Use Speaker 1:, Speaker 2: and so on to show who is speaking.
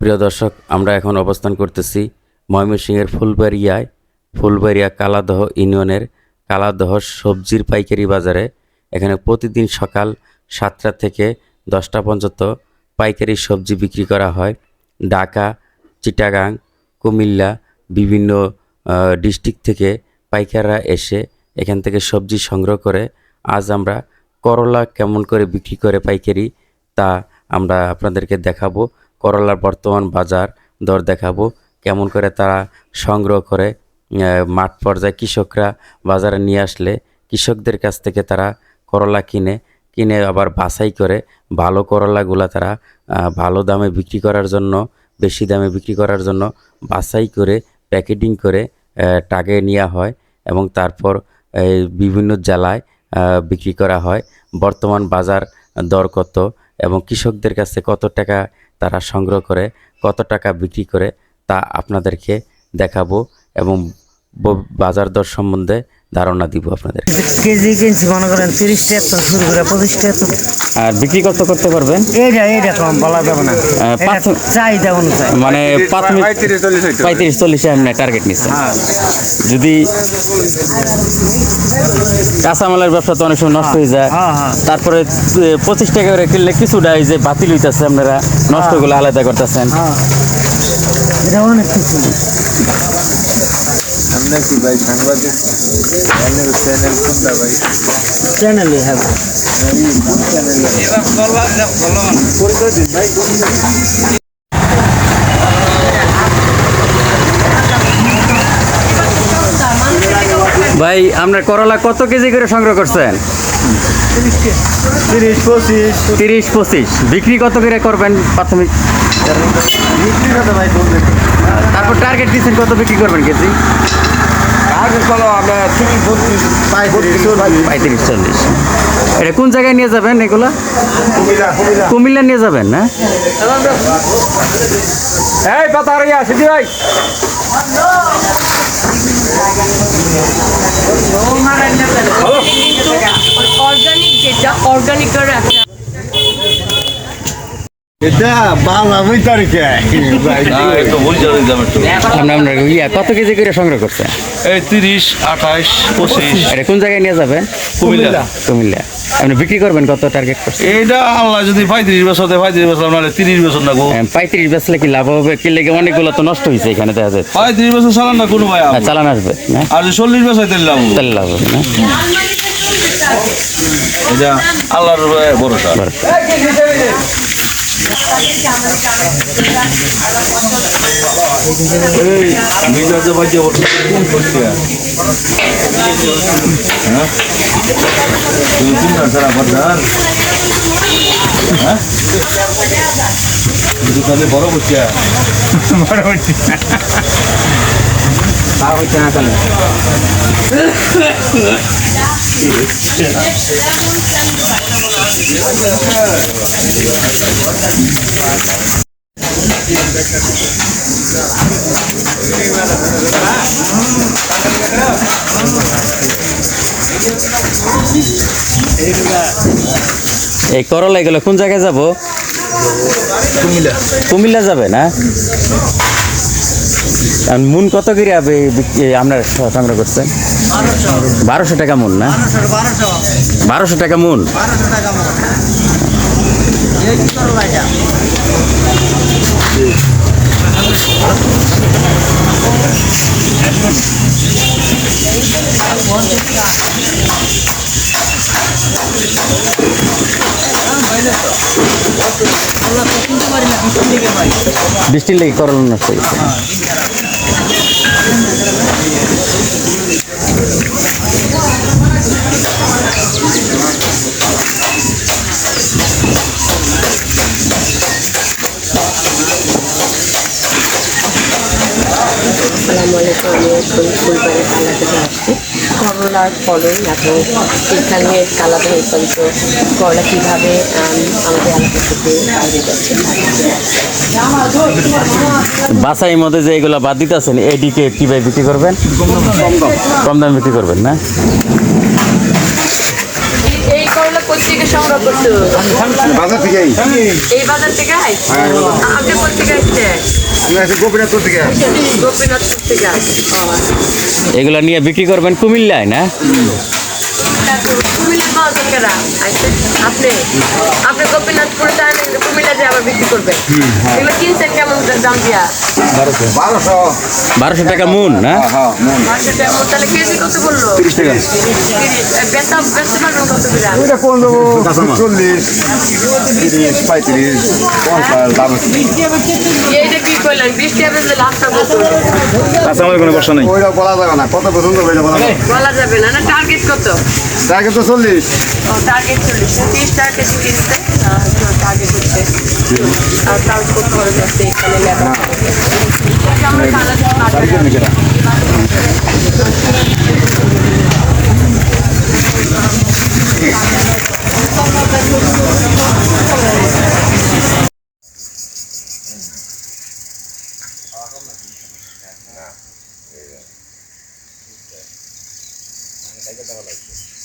Speaker 1: প্রিয় দর্শক, আমরা এখন অবস্থান করতেছি ময়মনসিংহের ফুলবাড়িয়ায়, ফুলবাড়িয়া কালাদহ ইউনিয়নের কালাদহ সবজির পাইকারি বাজারে। এখানে প্রতিদিন সকাল সাতটা থেকে দশটা পর্যন্ত পাইকারি সবজি বিক্রি করা হয়। ঢাকা, চিটাগাং, কুমিল্লা, বিভিন্ন ডিস্ট্রিক্ট থেকে পাইকাররা এসে এখান থেকে সবজি সংগ্রহ করে। আজ আমরা করলা কেমন করে বিক্রি করে পাইকারি তা আমরা আপনাদেরকে দেখাবো। করলার বর্তমান বাজার দর দেখাবো। কেমন করে তারা সংগ্রহ করে মাঠ পর্যায়ে কৃষকরা বাজারে নিয়ে আসলে কৃষকদের কাছ থেকে তারা করলা কিনে কিনে আবার বাছাই করে ভালো করলাগুলা তারা ভালো দামে বিক্রি করার জন্য, বেশি দামে বিক্রি করার জন্য বাছাই করে, প্যাকেটিং করে টাগে নেওয়া হয় এবং তারপর বিভিন্ন জেলায় বিক্রি করা হয়। বর্তমান বাজার দর কত এবং কৃষকদের কাছে কত টাকা তারা সংগ্রহ করে কত টাকা বিক্রি করে তা আপনাদেরকে দেখাবো এবং বাজার দর সম্বন্ধে ধারণা দিব আপনাদের।
Speaker 2: কেজি কিনছি মনে করেন তিরিশ টাকা তো শুরু করে পঁচিশ টাকা তো
Speaker 1: আর বিক্রি কত করতে পারবেন?
Speaker 2: এইটা এইটা কম বলা যাবে না। চাহিদা অনুযায়ী।
Speaker 1: মানে প্রাথমিক পঁয়ত্রিশ চল্লিশ এমনি টার্গেট নিচ্ছে। যদি কাঁচামালের ব্যবসা তো অনেক সময় নষ্ট হয়ে যায়।
Speaker 2: হ্যাঁ, হ্যাঁ।
Speaker 1: তারপরে পঁচিশ টাকা করে কিনলে কিছুটা এই যে বাতিল হইতেছে আপনারা নষ্টগুলো আলাদা করতেছেন।
Speaker 2: হ্যাঁ। এটা অনেক কিছু।
Speaker 3: আমরা কি ভাই? সাংবাদিক? চ্যানেল চ্যানেল কোনটা ভাই?
Speaker 2: চ্যানেলই
Speaker 3: পরিচয় দিন ভাই
Speaker 1: ভাই আপনার করলা কত কেজি করে সংগ্রহ করছেন?
Speaker 3: তিরিশ পঁচিশ।
Speaker 1: তিরিশ পঁচিশ। বিক্রি কত করে করবেন প্রাথমিক?
Speaker 3: বিক্রি কত ভাই বলবেন?
Speaker 1: তারপর টার্গেট দিচ্ছেন কত বিক্রি করবেন কেজি
Speaker 3: আগে চলো আমরা তিরিশ বত্রিশ পঁয়ত্রিশ চল্লিশ।
Speaker 1: এটা কোন জায়গায় নিয়ে যাবেন এগুলা?
Speaker 3: কুমিল্লা কুমিল্লা।
Speaker 1: কুমিল্লা নিয়ে যাবেন না?
Speaker 3: এই রিয়া সিদ্ধি ভাই।
Speaker 4: অর্গানিক যেটা অর্গানিকের একটা
Speaker 3: এটা বাংলা বই তারিখে
Speaker 1: আপনার আপনার ইয়া কত কেজি করে সংগ্রহ করছেন
Speaker 5: এই তিরিশ আঠাশ পঁচিশ।
Speaker 1: এটা কোন জায়গায় নিয়ে যাবেন
Speaker 5: কুমিল্লা।
Speaker 1: কুমিল্লা। আপনি বিক্রি করবেন কত টার্গেট করছেন
Speaker 5: এইটা আল্লাহ যদি পঁয়ত্রিশ বছর দেয় পঁয়ত্রিশ বছর নাহলে তিরিশ বছর লাগবো
Speaker 1: পঁয়ত্রিশ বেচলে কি লাভ হবে? কি লেগে অনেকগুলো তো নষ্ট হয়েছে এখানে দেখা যাচ্ছে।
Speaker 5: পঁয়ত্রিশ বছর চালান না কোনো ভাই
Speaker 1: হ্যাঁ, চালান আসবে না
Speaker 5: আর যদি চল্লিশ বছর দিলে লাভ হবে।
Speaker 1: তাহলে লাভ হবে না
Speaker 5: এটা আল্লাহর ভরসা। এই মিজাজে বাজে বলছে কোন তাহলে বড় করছে
Speaker 1: এই করলা এগুলো কোন জায়গায় যাব? কুমিল্লা। কুমিল্লা যাবে না? আর মুন কত করে এ, আপনার সংগ্রহ করছেন বারোশো টাকা মুন না? বারোশো টাকা মুন বৃষ্টির লেগে করলা নষ্ট হয়েছে
Speaker 6: আসসালামু আলাইকুম আমি এখন ফুলবাড়ি থেকে আসছি। করলার ফলন এবং এখানে কালাতে উৎপাদিত করলা কীভাবে আম, আমাদের এলাকা থেকে বাইরে যাচ্ছে
Speaker 1: বাসাই মধ্যে যে এগুলো বাদ দিতেছেন এদিকে কীভাবে বিক্রি করবেন? কম দামে বিক্রি করবেন না?
Speaker 4: থেকে সংগ্রহ করছ?
Speaker 3: বাজার থেকে
Speaker 4: এই বাজার থেকে আপনি কোথা থেকে আসছেন?
Speaker 3: আমি আছি গোপীনাথপুর থেকে
Speaker 6: গোপীনাথপুর থেকে
Speaker 1: এগুলো নিয়ে বিক্রি করবেন কুমিল্লায় না?
Speaker 6: কুমিল্লা পাওয়া কেরা আচ্ছা আপনি আপনি গোপীনাথপুরে যান কুমিল্লা যে আবার বিক্রি করবেন। এগুলো কিনছেন কেমন দাম দিয়া?
Speaker 3: বারোশো।
Speaker 1: বারোশো। টাকা মুন না?
Speaker 3: হ্যাঁ মন
Speaker 6: তাহলে কেজি কত বলল?
Speaker 3: তিরিশ টাকা।
Speaker 6: বেচা বেচতে পারবেন কত বিরাট
Speaker 3: ওইটা কোন চল্লিশ তিরিশ পঁয়ত্রিশ পঞ্চাশ দাম
Speaker 6: এইটা কি করলেন বিশ টাকা বেচলে লাভটা কত
Speaker 5: আচ্ছা আমার কোনো প্রশ্ন নেই।
Speaker 3: ওইটা বলা যাবে না। কত পছন্দ বলা যাবে
Speaker 6: বলা যাবে না না টার্গেট কত
Speaker 3: টাকা তো চল্লিশ
Speaker 6: ও টার্গেট চল্লিশ তিরিশ টাকা কেজি কিনতে টার্গেট হচ্ছে আর ট্রান্সপোর্ট খরচ আছে এখানে Saya kata.